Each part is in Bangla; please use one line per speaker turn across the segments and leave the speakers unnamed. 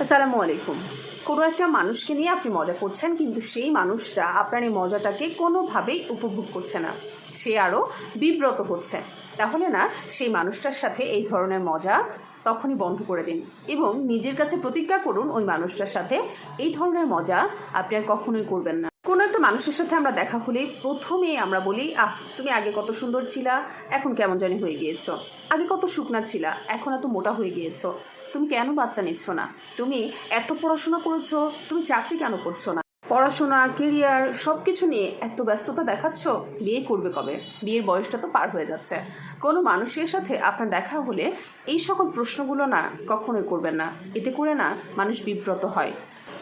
আসসালামু আলাইকুম। কোনো একটা মানুষকে নিয়ে আপনি মজা করছেন, কিন্তু সেই মানুষটা আপনার এই মজাটাকে কোনোভাবেই উপভোগ করছে না। সে আরও বিব্রত হচ্ছে। তাহলে না, সেই মানুষটার সাথে এই ধরনের মজা তখনই বন্ধ করে দিন এবং নিজের কাছে প্রতিজ্ঞা করুন ওই মানুষটার সাথে এই ধরনের মজা আপনি আর কখনোই করবেন না। কোনো একটা মানুষের সাথে আমরা দেখা হলেই প্রথমেই আমরা বলি, আহ, তুমি আগে কত সুন্দর ছিলা, এখন কেমন জানি হয়ে গিয়েছো। আগে কত শুকনা ছিলা, এখন এত মোটা হয়ে গিয়েছো। তুমি কেন বাচ্চা নিচ্ছ না? তুমি এত পড়াশোনা করেছ, তুমি চাকরি কেন করছ না? পড়াশোনা কেরিয়ার সব কিছু নিয়ে এত ব্যস্ততা দেখাচ্ছ, বিয়ে করবে কবে? বিয়ের বয়সটা তো পার হয়ে যাচ্ছে। কোনো মানুষের সাথে আপনার দেখা হলে এই সকল প্রশ্নগুলো না কখনোই করবেন না। এতে করে না মানুষ বিব্রত হয়।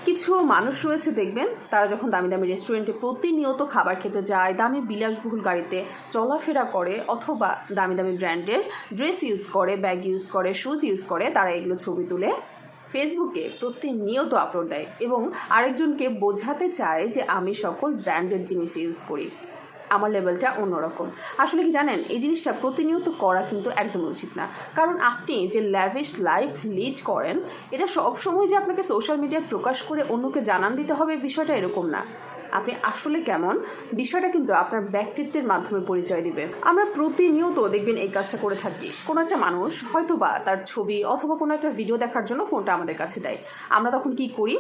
কিছু মানুষ রয়েছে, দেখবেন। তারা যখন দামি দামি রেস্টুরেন্টে প্রতিনিয়ত খাবার খেতে যায়, দামি বিলাসবহুল গাড়িতে চলাফেরা করে অথবা দামি দামি ব্র্যান্ডের ড্রেস ইউজ করে ব্যাগ ইউজ করে শুজ ইউজ করে, তারা এগুলো ছবি তুলে ফেসবুকে প্রতিনিয়ত আপলোড দেয় এবং আরেকজনকে বোঝাতে চায় যে আমি সকল ব্র্যান্ডের জিনিস ইউজ করি। আমার লেভেলটা অন্যরকম। আসলে কি জানেন, এই জিনিসটা প্রতিনিয়ত করা কিন্তু একদম উচিত না। কারণ আপনি যে ল্যাভিশ লাইফ লিড করেন, এটা সবসময় যে আপনাকে সোশ্যাল মিডিয়ায় প্রকাশ করে অন্যকে জানান দিতে হবে বিষয়টা এরকম না। আপনি আসলে কেমন, বিষয়টা কিন্তু আপনার ব্যক্তিত্বের মাধ্যমে পরিচয় দিবে। আমরা প্রতিনিয়ত দেখবেন এই কাজটা করে থাকি। কোনো একটা মানুষ হয়তো বা তার ছবি অথবা কোনো একটা ভিডিও দেখার জন্য ফোনটা আমাদের কাছে দেয়। আমরা তখন কি করি?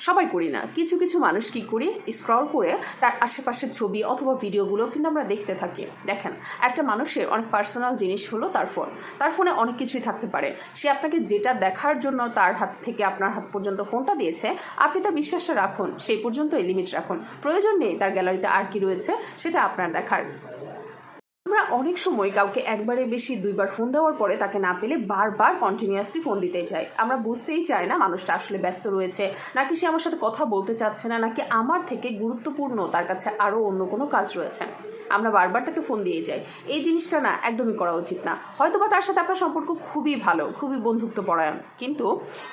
সবাই করি না। কিছু কিছু মানুষ কি করি? স্ক্রল করে তার আশেপাশের ছবি অথবা ভিডিওগুলো কিন্তু আমরা দেখতে থাকি। দেখেন, একটা মানুষের অনেক পার্সোনাল জিনিস হলো তার ফোন তার ফোনে অনেক কিছুই থাকতে পারে। সে আপনাকে যেটা দেখার জন্য তার হাত থেকে আপনার হাত পর্যন্ত ফোনটা দিয়েছে, আপনি তার বিশ্বাসটা রাখুন। সেই পর্যন্ত লিমিট রাখুন। প্রয়োজন নেই তার গ্যালারিতে আর কি রয়েছে, সেটা আপনার দেখার। আমরা অনেক সময় কাউকে একবারে বেশি দুইবার ফোন দেওয়ার পরে তাকে না পেলে বারবার কন্টিনিউয়াসলি ফোন দিতে চাই। আমরা বুঝতেই চাই না মানুষটা আসলে ব্যস্ত রয়েছে, নাকি সে আমার সাথে কথা বলতে চাচ্ছে না, নাকি আমার থেকে গুরুত্বপূর্ণ তার কাছে আরও অন্য কোনো কাজ রয়েছে। আমরা বারবার তাকে ফোন দিয়ে যাই। এই জিনিসটা না একদমই করা উচিত না। হয়তো বা তার সাথে আপনার সম্পর্ক খুবই ভালো, খুবই বন্ধুত্ব পরায়ণ কিন্তু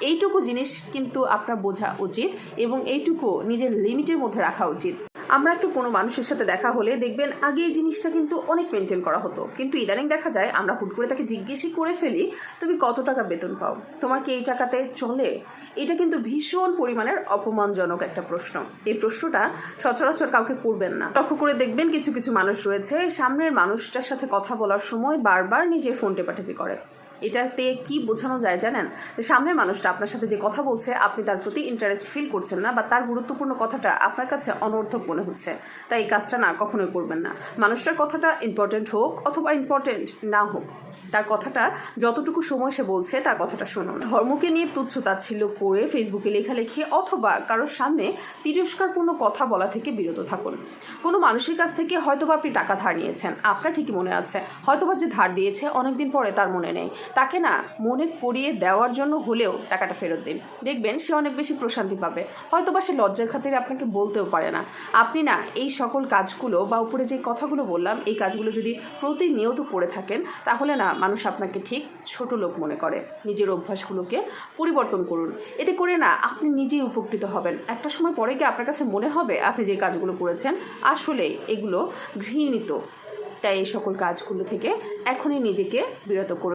এইটুকু জিনিস কিন্তু আপনার বোঝা উচিত এবং এইটুকু নিজের লিমিটের মধ্যে রাখা উচিত। আমরা একটু কোনো মানুষের সাথে দেখা হলে দেখবেন আগে এই জিনিসটা কিন্তু অনেক মেনটেন করা হতো। কিন্তু ইদানিং দেখা যায় আমরা হুট করে তাকে জিজ্ঞেসই করে ফেলি, তুমি কত টাকা বেতন পাও? তোমার কি এই টাকাতে চলে? এটা কিন্তু ভীষণ পরিমাণের অপমানজনক একটা প্রশ্ন। এই প্রশ্নটা সচরাচর কাউকে করবেন না। লক্ষ্য করে দেখবেন কিছু কিছু মানুষ রয়েছে, সামনের মানুষটার সাথে কথা বলার সময় বারবার নিজের ফোন টেপাটেপি করে। এটাতে কি বোঝানো যায় জানেন? সামনের মানুষটা আপনার সাথে যে কথা বলছে, আপনি তার প্রতি ইন্টারেস্ট ফিল করছেন না বা তার গুরুত্বপূর্ণ কথাটা আপনার কাছে অনর্থক মনে হচ্ছে। তাই এই কাজটা না, কখনোই করবেন না। মানুষটার কথাটা ইম্পর্টেন্ট হোক অথবা ইম্পর্টেন্ট না হোক, তার কথাটা যতটুকু সময় সে বলছে, তার কথাটা শুনুন। ধর্মকে নিয়ে তুচ্ছ তাচ্ছিল্য করে ফেসবুকে লেখালেখি অথবা কারোর সামনে তিরস্কারপূর্ণ কথা বলা থেকে বিরত থাকুন। কোনো মানুষের কাছ থেকে হয়তোবা আপনি টাকা ধার নিয়েছেন, আপনার ঠিকই মনে আছে। হয়তোবা যে ধার দিয়েছে, অনেকদিন পরে তার মনে নেই। তাকে না মনে করিয়ে দেওয়ার জন্য হলেও টাকাটা ফেরত দিন। দেখবেন সে অনেক বেশি প্রশান্তি পাবে। হয়তোবা সে লজ্জার খাতিরে আপনাকে বলতেও পারে না। আপনি না এই সকল কাজগুলো বা উপরে যে কথাগুলো বললাম, এই কাজগুলো যদি প্রতিনিয়ত করে থাকেন, তাহলে না মানুষ আপনাকে ঠিক ছোট লোক মনে করে। নিজের অভ্যাসগুলোকে পরিবর্তন করুন। এতে করে না আপনি নিজেই উপকৃত হবেন। একটা সময় পরে গিয়ে আপনার কাছে মনে হবে, আপনি যে কাজগুলো করেছেন, আসলে এগুলো ঘৃণিত। তাই এই সকল কাজগুলো থেকে এখনই নিজেকে বিরত করুন।